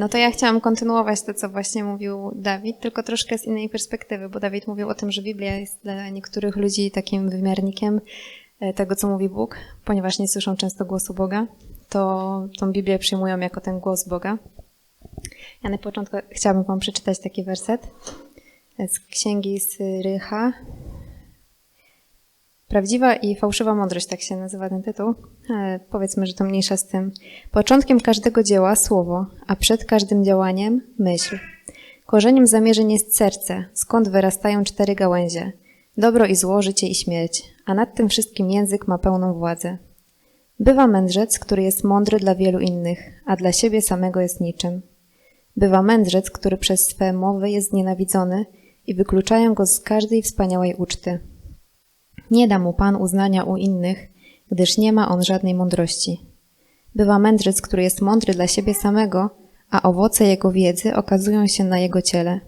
no to ja chciałam kontynuować to, co właśnie mówił Dawid, tylko troszkę z innej perspektywy, bo Dawid mówił o tym, że Biblia jest dla niektórych ludzi takim wymiarnikiem e, tego, co mówi Bóg, ponieważ nie słyszą często głosu Boga, to tą Biblię przyjmują jako ten głos Boga. Ja na początku chciałabym Wam przeczytać taki werset z księgi Syrycha, Prawdziwa i fałszywa mądrość, tak się nazywa ten tytuł. Ale powiedzmy, że to mniejsza z tym. Początkiem każdego dzieła słowo, a przed każdym działaniem myśl. Korzeniem zamierzeń jest serce, skąd wyrastają cztery gałęzie. Dobro i zło, życie i śmierć, a nad tym wszystkim język ma pełną władzę. Bywa mędrzec, który jest mądry dla wielu innych, a dla siebie samego jest niczym. Bywa mędrzec, który przez swe mowy jest znienawidzony i wykluczają go z każdej wspaniałej uczty. Nie da mu Pan uznania u innych, gdyż nie ma on żadnej mądrości. Bywa mędrzec, który jest mądry dla siebie samego, a owoce jego wiedzy okazują się na jego ciele.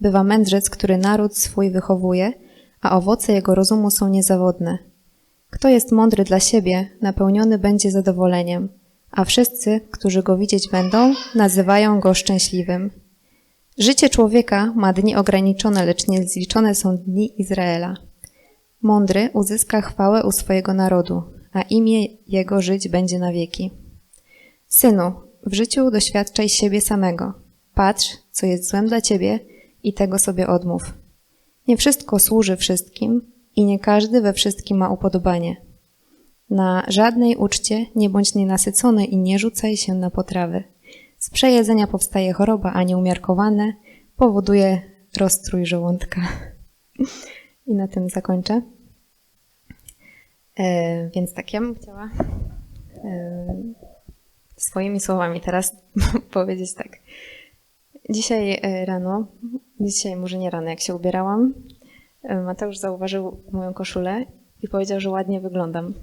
Bywa mędrzec, który naród swój wychowuje, a owoce jego rozumu są niezawodne. Kto jest mądry dla siebie, napełniony będzie zadowoleniem, a wszyscy, którzy go widzieć będą, nazywają go szczęśliwym. Życie człowieka ma dni ograniczone, lecz niezliczone są dni Izraela. Mądry uzyska chwałę u swojego narodu, a imię jego żyć będzie na wieki. Synu, w życiu doświadczaj siebie samego. Patrz, co jest złem dla ciebie i tego sobie odmów. Nie wszystko służy wszystkim i nie każdy we wszystkim ma upodobanie. Na żadnej uczcie nie bądź nienasycony i nie rzucaj się na potrawy. Z przejedzenia powstaje choroba, a nieumiarkowane powoduje rozstrój żołądka. I na tym zakończę. E, więc tak, ja bym chciała e, swoimi słowami teraz powiedzieć tak. Dzisiaj e, rano, dzisiaj może nie rano, jak się ubierałam, Mateusz zauważył moją koszulę i powiedział, że ładnie wyglądam.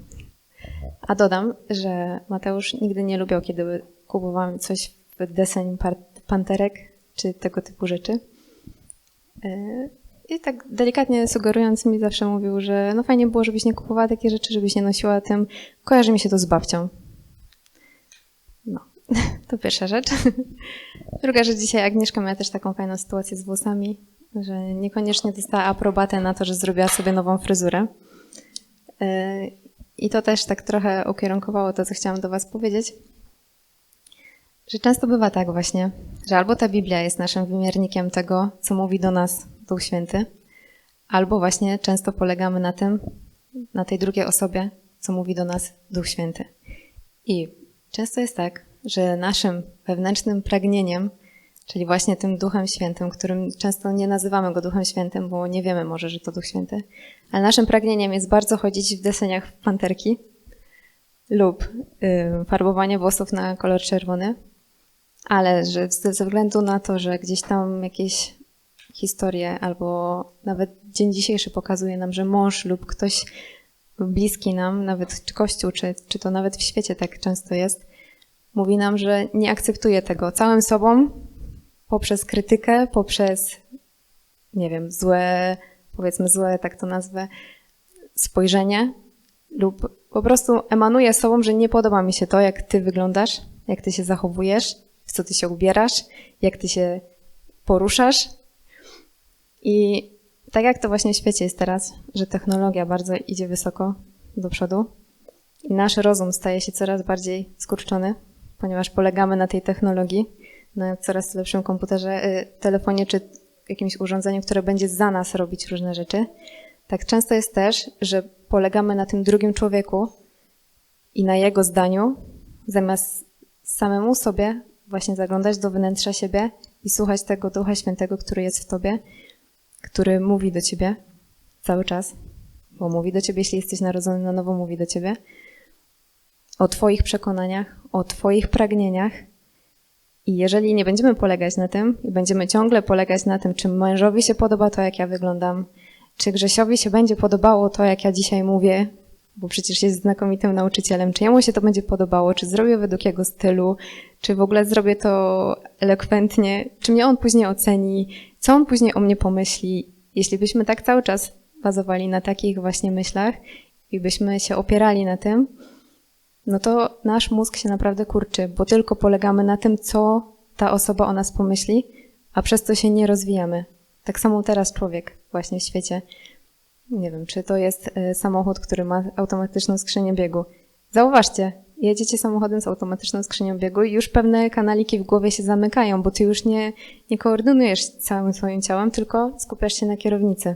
A dodam, że Mateusz nigdy nie lubiał, kiedy kupowałam coś w deseń panterek czy tego typu rzeczy. I tak delikatnie sugerując mi zawsze mówił, że no fajnie było, żebyś nie kupowała takie rzeczy, żebyś nie nosiła tym. Kojarzy mi się to z babcią. No, to pierwsza rzecz. Druga rzecz, dzisiaj Agnieszka miała też taką fajną sytuację z włosami, że niekoniecznie dostała aprobatę na to, że zrobiła sobie nową fryzurę. E, I to też tak trochę ukierunkowało to, co chciałam do Was powiedzieć. Że często bywa tak właśnie, że albo ta Biblia jest naszym wymiernikiem tego, co mówi do nas Duch Święty, albo właśnie często polegamy na tym, na tej drugiej osobie, co mówi do nas Duch Święty. I często jest tak, że naszym wewnętrznym pragnieniem, czyli właśnie tym Duchem Świętym, którym często nie nazywamy go Duchem Świętym, bo nie wiemy może, że to Duch Święty, ale naszym pragnieniem jest bardzo chodzić w deseniach w panterki lub y, farbowanie włosów na kolor czerwony, ale że ze względu na to, że gdzieś tam jakieś historie, albo nawet dzień dzisiejszy pokazuje nam, że mąż lub ktoś bliski nam, nawet czy Kościół, czy, czy to nawet w świecie tak często jest, mówi nam, że nie akceptuje tego całym sobą poprzez krytykę, poprzez, nie wiem, złe, powiedzmy złe, tak to nazwę, spojrzenie lub po prostu emanuje sobą, że nie podoba mi się to, jak ty wyglądasz, jak ty się zachowujesz, w co ty się ubierasz, jak ty się poruszasz, i tak jak to właśnie w świecie jest teraz, że technologia bardzo idzie wysoko do przodu i nasz rozum staje się coraz bardziej skurczony, ponieważ polegamy na tej technologii, na coraz lepszym komputerze, y, telefonie czy jakimś urządzeniu, które będzie za nas robić różne rzeczy. Tak często jest też, że polegamy na tym drugim człowieku i na jego zdaniu, zamiast samemu sobie właśnie zaglądać do wnętrza siebie i słuchać tego Ducha Świętego, który jest w tobie który mówi do ciebie cały czas, bo mówi do ciebie, jeśli jesteś narodzony na nowo, mówi do ciebie o Twoich przekonaniach, o Twoich pragnieniach. I jeżeli nie będziemy polegać na tym i będziemy ciągle polegać na tym, czy mężowi się podoba to, jak ja wyglądam, czy Grzesiowi się będzie podobało to, jak ja dzisiaj mówię, bo przecież jest znakomitym nauczycielem, czy jemu się to będzie podobało, czy zrobię według jego stylu, czy w ogóle zrobię to elokwentnie, czy mnie on później oceni, co on później o mnie pomyśli. Jeśli byśmy tak cały czas bazowali na takich właśnie myślach i byśmy się opierali na tym, no to nasz mózg się naprawdę kurczy, bo tylko polegamy na tym, co ta osoba o nas pomyśli, a przez to się nie rozwijamy. Tak samo teraz człowiek właśnie w świecie. Nie wiem, czy to jest e, samochód, który ma automatyczną skrzynię biegu. Zauważcie, jedziecie samochodem z automatyczną skrzynią biegu i już pewne kanaliki w głowie się zamykają, bo ty już nie, nie koordynujesz całym swoim ciałem, tylko skupiasz się na kierownicy.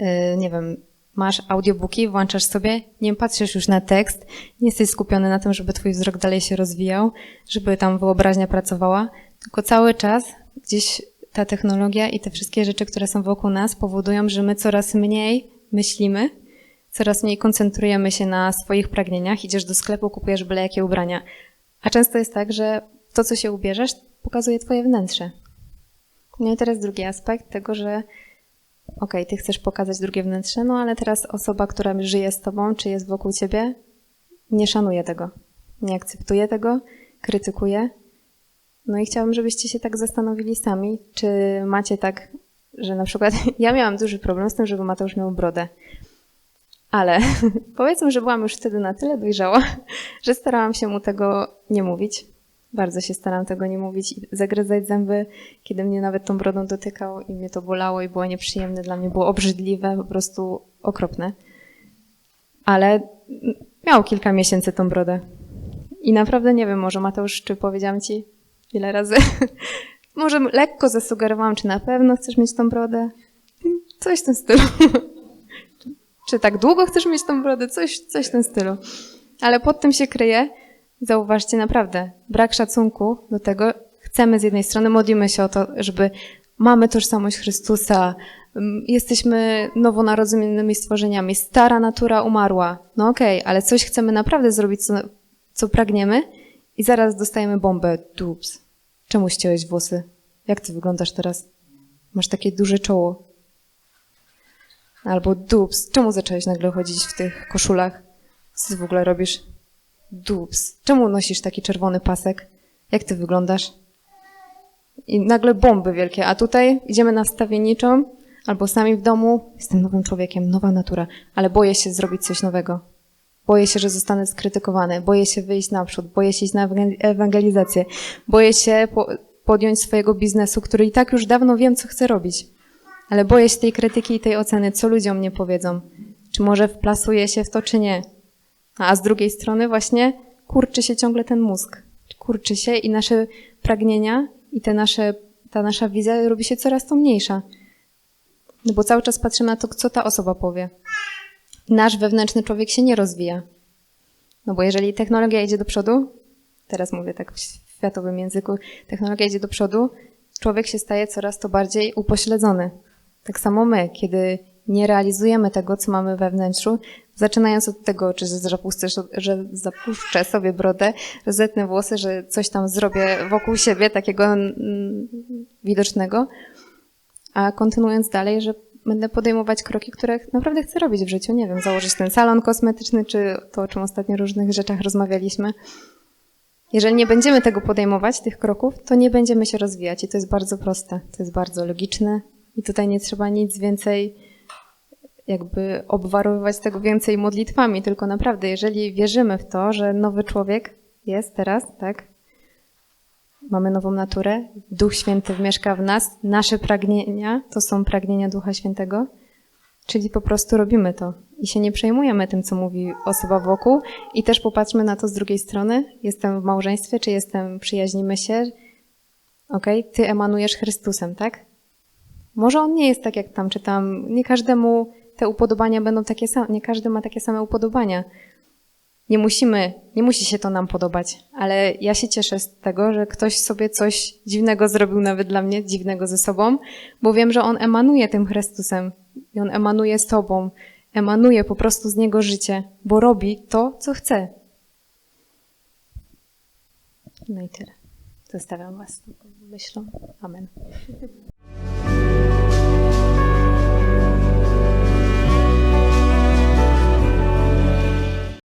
Yy, nie wiem, masz audiobooki, włączasz sobie, nie patrzysz już na tekst, nie jesteś skupiony na tym, żeby twój wzrok dalej się rozwijał, żeby tam wyobraźnia pracowała, tylko cały czas gdzieś ta technologia i te wszystkie rzeczy, które są wokół nas powodują, że my coraz mniej myślimy, coraz mniej koncentrujemy się na swoich pragnieniach, idziesz do sklepu, kupujesz byle jakie ubrania. A często jest tak, że to, co się ubierzesz, pokazuje twoje wnętrze. No i teraz drugi aspekt tego, że okej, ty chcesz pokazać drugie wnętrze, no ale teraz osoba, która żyje z tobą, czy jest wokół ciebie, nie szanuje tego, nie akceptuje tego, krytykuje. No i chciałabym, żebyście się tak zastanowili sami, czy macie tak, że na przykład ja miałam duży problem z tym, żeby Mateusz miał brodę. Ale powiedzmy, że byłam już wtedy na tyle dojrzała, że starałam się mu tego nie mówić. Bardzo się staram tego nie mówić i zagryzać zęby, kiedy mnie nawet tą brodą dotykał i mnie to bolało i było nieprzyjemne dla mnie, było obrzydliwe, po prostu okropne. Ale miał kilka miesięcy tą brodę. I naprawdę nie wiem, może Mateusz, czy powiedziałam ci ile razy? może lekko zasugerowałam, czy na pewno chcesz mieć tą brodę? Coś w tym stylu. czy tak długo chcesz mieć tą brodę? Coś, coś w tym stylu. Ale pod tym się kryje, zauważcie naprawdę, brak szacunku do tego. Chcemy z jednej strony, modlimy się o to, żeby mamy tożsamość Chrystusa, jesteśmy nowonarodzonymi stworzeniami, stara natura umarła. No okej, okay, ale coś chcemy naprawdę zrobić, co, co pragniemy i zaraz dostajemy bombę. Dups. Czemu ściąłeś włosy? Jak ty wyglądasz teraz? Masz takie duże czoło. Albo dups. Czemu zacząłeś nagle chodzić w tych koszulach? Co ty w ogóle robisz? Dups. Czemu nosisz taki czerwony pasek? Jak ty wyglądasz? I nagle bomby wielkie, a tutaj idziemy na wstawienniczą, albo sami w domu, jestem nowym człowiekiem, nowa natura, ale boję się zrobić coś nowego. Boję się, że zostanę skrytykowany, boję się wyjść naprzód, boję się iść na ewangelizację, boję się po podjąć swojego biznesu, który i tak już dawno wiem, co chcę robić. Ale boję się tej krytyki i tej oceny, co ludzie o mnie powiedzą. Czy może wplasuję się w to, czy nie. A z drugiej strony właśnie kurczy się ciągle ten mózg. Kurczy się i nasze pragnienia i te nasze, ta nasza wizja robi się coraz to mniejsza. No bo cały czas patrzymy na to, co ta osoba powie. Nasz wewnętrzny człowiek się nie rozwija. No bo jeżeli technologia idzie do przodu, teraz mówię tak w światowym języku, technologia idzie do przodu, człowiek się staje coraz to bardziej upośledzony. Tak samo my, kiedy nie realizujemy tego, co mamy we wnętrzu, zaczynając od tego, czy zapuszczę, że zapuszczę sobie brodę, że zetnę włosy, że coś tam zrobię wokół siebie takiego widocznego, a kontynuując dalej, że będę podejmować kroki, które naprawdę chcę robić w życiu. Nie wiem, założyć ten salon kosmetyczny, czy to, o czym ostatnio w różnych rzeczach rozmawialiśmy. Jeżeli nie będziemy tego podejmować, tych kroków, to nie będziemy się rozwijać i to jest bardzo proste, to jest bardzo logiczne i tutaj nie trzeba nic więcej jakby obwarowywać tego więcej modlitwami, tylko naprawdę, jeżeli wierzymy w to, że nowy człowiek jest teraz, tak? Mamy nową naturę, Duch Święty mieszka w nas, nasze pragnienia to są pragnienia Ducha Świętego, czyli po prostu robimy to i się nie przejmujemy tym, co mówi osoba wokół i też popatrzmy na to z drugiej strony. Jestem w małżeństwie, czy jestem, przyjaźnimy się, okej, okay? ty emanujesz Chrystusem, tak? Może on nie jest tak jak tam, czy tam, nie każdemu te upodobania będą takie same, nie każdy ma takie same upodobania. Nie musimy, nie musi się to nam podobać, ale ja się cieszę z tego, że ktoś sobie coś dziwnego zrobił nawet dla mnie, dziwnego ze sobą, bo wiem, że on emanuje tym Chrystusem i on emanuje z tobą, emanuje po prostu z niego życie, bo robi to, co chce. No i tyle. Zostawiam was myślą. Amen.